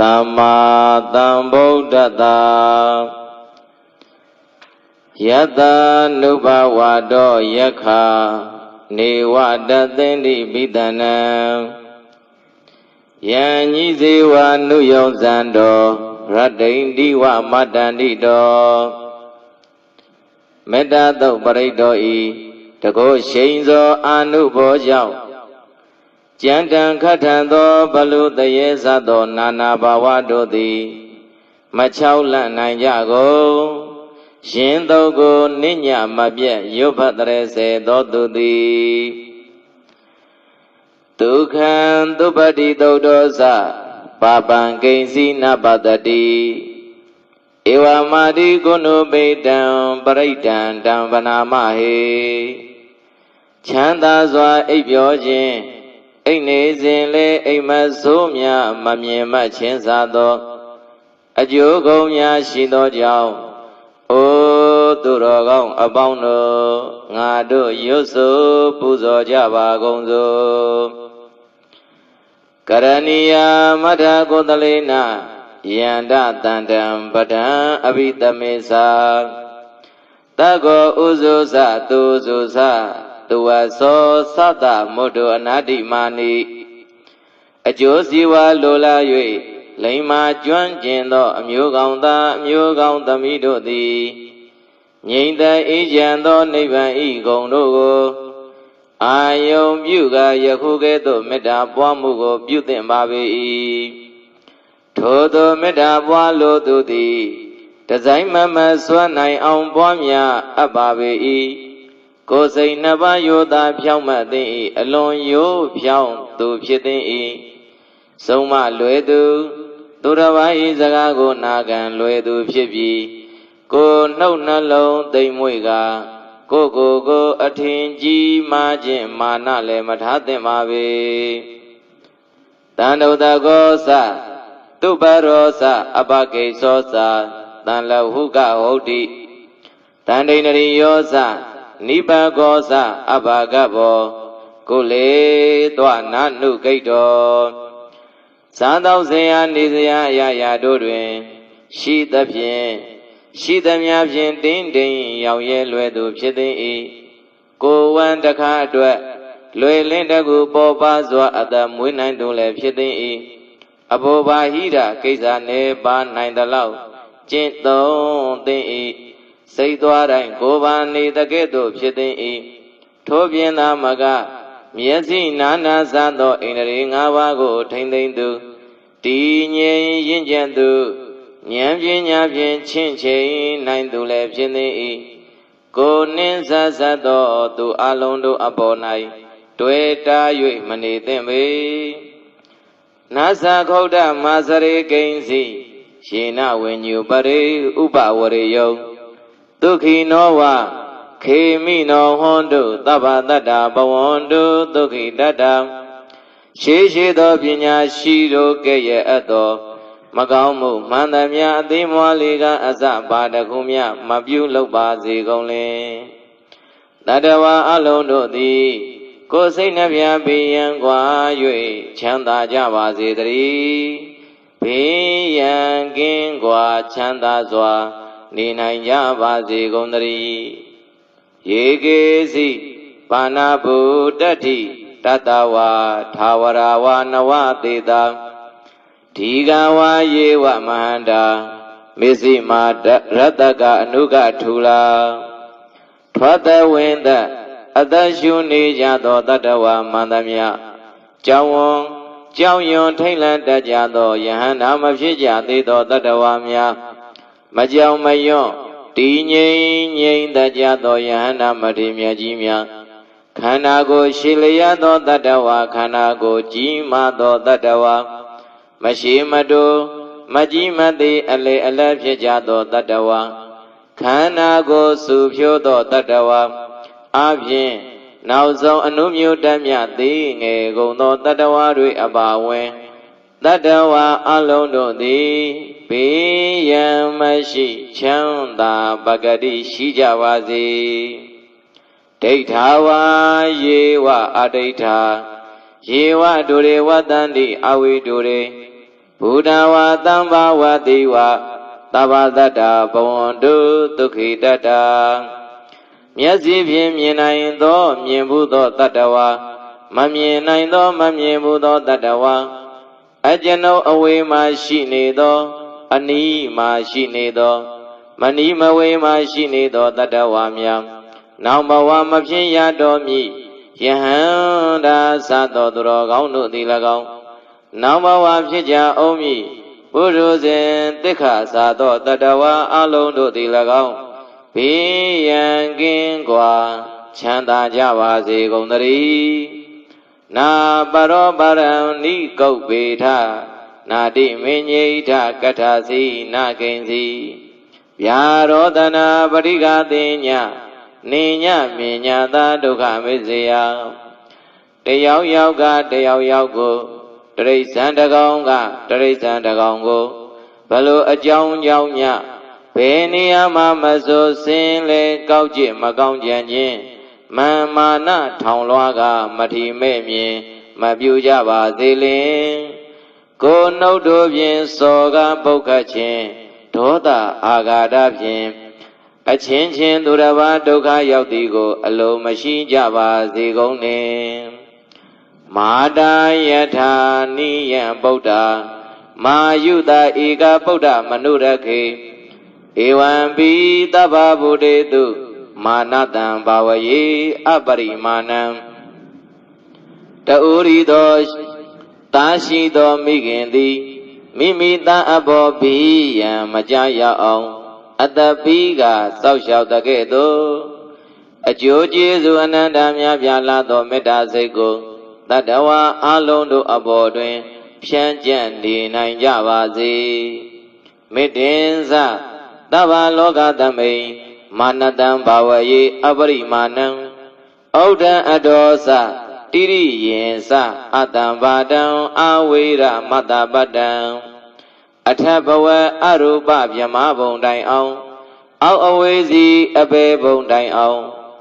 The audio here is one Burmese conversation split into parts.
သမ္မာသမ္ဗုဒ္ဓတ္တယတနုဘဝတောယခာနေဝတသိန္တိပိတနံယံညီဇေဝနုယောဇံတော်ရတ္တိန္တိဝမတ္တန္တိတော်မေတ္တာတုတ်ပရိတောဤတကောရှိန်သောအာနုဘောကြောင့် ကြံတံခတ်ထံသောဘလုတရေသသောနာနာဘာဝတို့သည် မချောက်လန့်နိုင်ကြကုန်ရှင်တုတ်ကိုနိညာမပြတ်ရုပ်ဖတ်တရေစေသောသူသည်ဒုက္ခံသုပတိတုတ်တော်သပါပံကိဉ္စီနပတတိဧဝမာတိကုဏုပိတံပရိဒံတံဗနာမဟေချမ်းသာစွာအိပ်ပျော်ခြင်း အိတ်နေစဉ်လေအိမ်မဆိုးများမမြင်မှချင်းစားသောအကျိုးကုန်များရှိသောကြောင့်အိုးသူတော်ကောင်းအပေါင်းတို့ငါတို့ရွတ်ဆိုပူဇော်ကြပါကုန်စို့ကရဏီယမထကိုတလေနာယန္တတန္တံပဒံအဘိတမေသာတကောဥဇုသသူဇုသ သူဝသောသတ္တမုဒ္ဒအနာတိမာနိအကျိုးစီဝါလိုလား၍လိမ္မာကျွမ်းကျင်သော အမျိုးကောင်းသားအမျိုးကောင်းသမီးတို့သည်ငြိမ့်တအေးချမ်းသောနိဗ္ဗာန်ဤဂုံတို့ကိုအာယုံပြုကယခုကဲ့သို့မေတ္တာပွားမှုကို ပြုသင့်ပါ၏ထိုသောမေတ္တာပွားလိုသူသည်တစိုင်းမမစွမ်းနိုင်အောင်ပွားများအပ်ပါ၏ ကိုယ်စိတ်နှစ်ပါးယောသာဖြောင်းမှတ်သိ၏အလွန်ယိုးဖြောင်းသူဖြစ်သိ၏ဆုံးမလွယ်သူသူတစ်ပါး၏စကားကိုနာခံလွယ်သူဖြစ်ပြီးကိုနှုတ်နှလုံးသိမ့်မွေ့ကကိုကိုကိုအထင်ကြီးမားခြင်းမာနလည်းမထားသင့်ပါပေတန်တုတကောသတုပရောသအပကိသောသတန်လဟုကဟုတ်တိတန်ဒိဏရိယောသ နိဗ္ဗာကောသအဘာကဘောကိုလေသွားနာနုကိတ္တောသာသောဇေယနေဇယအရာရာတို့တွင် ရှိသဖြင့်ရှိသမျှဖြင့်တင်းတင်းရောက်ရဲလွယ်သူဖြစ်သည်၏ကိုဝံတခါအတွက်လွယ်လင်းတကူပေါ်ပါစွာအတမွေးနိုင်သူလည်းဖြစ်သည်၏အဘောဘာဟိရာကိစ္စနေပါနိုင်သလောက်ကျင့်သုံးသိ၏ စိတ်သွားတိုင်းကိုယ်ပါနေတကဲ့သို့ဖြစ်သည်၏ထို့ပြင်သာမကမျက်စိနာနာစသောအိန္ဒြေ၅ပါးကို ထိမ့်သိမ့်သူတည်ငြိမ်ရင့်ကျက်သူဉာဏ်ပညာဖြင့်ချင့်ချိန်နိုင်သူလည်းဖြစ်သည်၏ကိုနှင်းဆဆသောသူအလုံးတို့အပေါ်၌တွေ့တာ၍မနေသင့်ပေနာသခုဒ္ဓမာစရေကိဉ္စီယေနဝိညုပရိဥပဝရေယော ဒုက္ခိနောဝခေမိနောဟွန်တုသဗ္ဗတတ္တဘဝန္တုဒုက္ခိတတ္တရှေးရှေးသောပညာရှိတို့ကဲ့ရဲ့အပ်သောမကောင်းမှုမှန်သမျှအသိမွားလေးကအစပါတခုမြမပြုလုပ်ပါစေကုန်လေတတဝါအလုံးတို့သည် ကိုယ်စိတ်နှပြပြင်းရန်ကွာ၍ချမ်းသာကြပါစေတည်းဘေးရန်ကင်းကွာချမ်းသာစွာ နေနိုင်ကြပါစေကုန်တည်းယေကေစီပါဏဗုတ္တိတတဝါသာဝရဝနဝတေတာဒီကဝါယေဝမဟန္တာမေစီမာရတကအနုကထူလာထွက်သဝင်းသအသက်ရှုနေကြသောတတဝါမန္တမြကြောင်းဝံကြောင်းယွန်ထိတ်လန့်တတ်ကြသောယဟန္တာမဖြစ်ကြသေးသောတတဝါများ မကြောင်မယွန့်တည်ငြိမ်ငြိမ်တတ်ကြသောယဟန္တာမထေမြတ်ကြီးများခန္ဓာကိုယ်ရှိလျက်သောတတဝါခန္ဓာကိုယ်ကြီးမာသောတတဝါမရှိမတူမမကြီးမသိအလေအလတ်ဖြစ်ကြသောတတ္တဝါခန္ဓာကိုယ်စုဖြိုးသောတတ္တဝါအပြင်နောက်ဆုံးအနုမျိုးတတ်မြသည်ငယ်ကုန်သောတတ္တဝါတွေအပါဝင်တ တ္တဝါအလုံးတို့သည်ဘေးရန်မရှိချမ်းသာပဂတိရှိကြပါစေဒိဋ္ဌာဝါယေဝအဒိဋ္ဌာယေဝဒုရေဝတန္တိအဝိဒုရေဘုဒ္ဓဝါတံဘာဝတိဝသဗ္ဗတတ္တဘဝန္တုဒုက္ခိတတ္တမျက်စိဖြင့်မြင်နိုင်သော မြင်ဘူးသောတတ္တဝါမမြင်နိုင်သောမမြင်ဘူးသောတတ္တဝါ အကျွန်ုပ်အဝေးမှရှိနေသော အနီးမှရှိနေသော မနီးမဝေးမှရှိနေသောတတ္တဝါများနောင်ဘဝမဖြစ်ရတော်မူယဟန္တာသသောသူတော်ကောင်းတို့သည်၎င်းနောင်ဘဝဖြစ်ကြအောင်မည်ဘုရုဇဉ်တိခါသာသောတတဝါအလုံးတို့သည်၎င်းဘေးရန်ကင်းကွာချမ်းသာကြပါစေကုန်သတည်း နာပရောပရံနိကုတ်ပေထနာတိမင်းညိထကထစီနာကိဉ္စီဗျာရောတနာပရိကတိညနေညမြညာသာဒုက္ခမေစေယတယောက်ယောက်ကတယောက်ယောက်ကိုတရိษံတကောင်ကတရိษံတကောင်ကိုဘလို့အကြောင်းကြောင့်ညဘယ်နေရာမှာမဆိုစင်းလဲကောက်ကြည့်မကောင်းကြံခြင်း မန်မာနထောင်လွှားကမထီမဲ့မြင်မပြူကြပါသေးလင်ကိုနှုတ်တို့ဖြင့်စောကပုတ်ခတ်ခြင်းဒေါသအာဃာတဖြင့်အချင်းချင်းသူတစ်ပါးဒုက္ခရောက်သည်ကို အလုံးမရှိကြပါစေကုန်နှင့်မာတာယထာနိယံဗုဒ္ဓမာယုတာဧကဗုဒ္ဓမနုရခေဧဝံပိသဗ္ဗဗုဒေတု မာနတံဘာဝယေအပရိမာဏံတူရီသောတာရှိသောမိခင်သည်မိမိသားအဘောဘိယံမကြရအောင် အတပိကစောက်ရှောက်တဲ့ကဲ့သို့အကျိုးကျေးဇူးအနန္တများပြားလာသောမေတ္တာစိတ်ကိုတတဝါအလုံးတို့အပေါ်တွင် ဖြန့်ကျက်နေနိုင်ကြပါစေမေတ္တင်စသဗ္ဗလောကသမိန် မာနတံဘာဝယေအပရိမာဏံဩဒံအဒောစတိရိယေစအတံဘာတံအာဝေရမတ္တပတ္တံအထဘဝအရူပမြမဘုံတိုင်အောင် အောက်အဝေးစီအပေဘုံတိုင်အောင်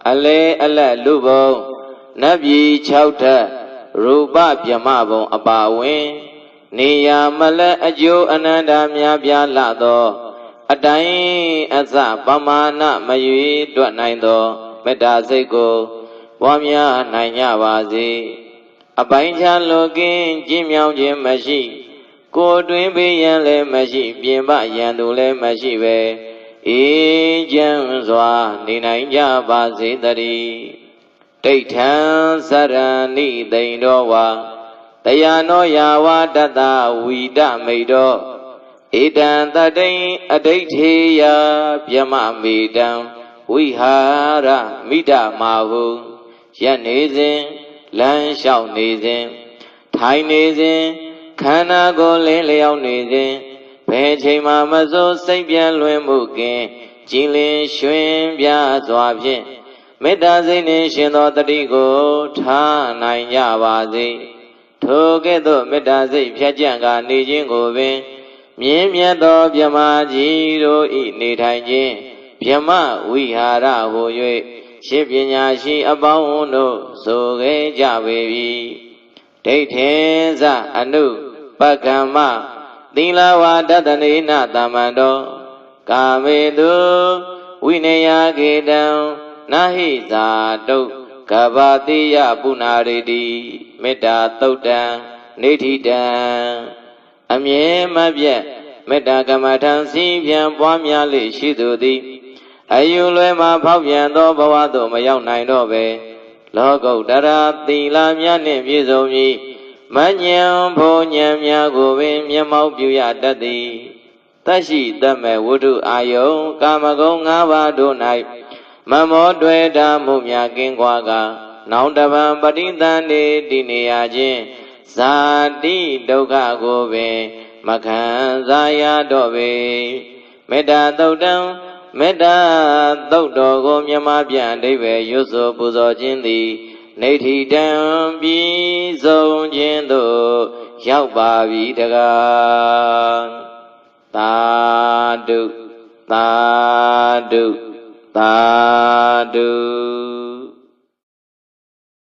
အလဲအလက်လူဘုံနတ်ပြည်6ထက်ရူပမြမဘုံအပါဝင် နေယာမလက်အကျိုးအနန္တများပြားလာသော အတိုင်းအစပမာဏမရွေတွက်နိုင်သောမေတ္တာစိတ်ကိုပွားများနိုင်ကြပါစေအပိုင်းခြားလောကင်းကြည်မြောင်ခြင်းမရှိ ကိုတွင်ပေးရန်လည်းမရှိ ပြင်ပရန်သူလည်းမရှိပဲအေးချမ်းစွာနေနိုင်ကြပါစေတည်းတိဋ္ဌံသရဏိသိန်တော်ဝါတရားနောယာဝတတဝီဒမိတ်တော် ဧတံတတိန်အဋိဋ္ဌေယဗျမမေတံဝိဟာရမိဒမာဟုရက်နေစဉ်လမ်းလျှောက်နေစဉ်ထိုင်နေစဉ်ခန္ဓာကိုယ်လင်းလျောက်နေစဉ်ဘယ်ချိန်မှမစိုးစိတ်ပြန်လွင်မှုကင်ကြည်လင်ရွှင်ပြစွာဖြင့်မေတ္တာစိတ်နှင့်ရှင်သောတတိကိုထားနိုင်ကြပါစေထိုကဲ့သို့မေတ္တာစိတ်ဖြတ်ကြံကနေခြင်းကိုပင် မြင်းမြတ်သောမြမကြီးတို့ဤနေထိုင်ခြင်းမြမဝိဟာရဟူ၍ရှင်းပညာရှိအပေါင်းတို့ဆိုခဲ့ကြပေပြီဒိဋ္ဌိသအနုပကမ္မသီလဝါဒတနေနသမ္မန္တောကာမေတုဝိနယကေတံနာဟိဇာတုကဘာတိယပုနာရိတိမေတ္တာသုတ်တံနေဋ္ဌိတံ အမြဲမပြတ်မေတ္တာကမ္မထံစီပြန်ပွားများလေရှိသူသည်အယူလွယ်မှာဖောက်ပြန်သောဘဝသို့မရောက်နိုင်တော့ပဲလောကုတ္တရာသီလများနှင့်ပြည့်စုံမည်မညံဘုံညံများကိုပင်မျက်မှောက်ပြုရတတ်သည်တရှိတမဲ့ဝိတုအာယုံကာမဂုဏ်၅ပါးတို့၌မမောတွေ့တာမှုများကင်းကွာက နောင်တပံပဋိသန္ဓေတည်နေရခြင်း ဇာတိဒုက္ခကိုပင်မခံစားရတော့ပေမေတ္တာသုတ်တံမေတ္တာသုတ်တော်ကိုမြမပြန်အဓိပ္ပာယ်ရွတ်ဆိုပူဇော်ခြင်းသည်နေထီတံပြီးဆုံးခြင်းသို့ရောက်ပါပြီတကားသာဓုသာဓုသာဓု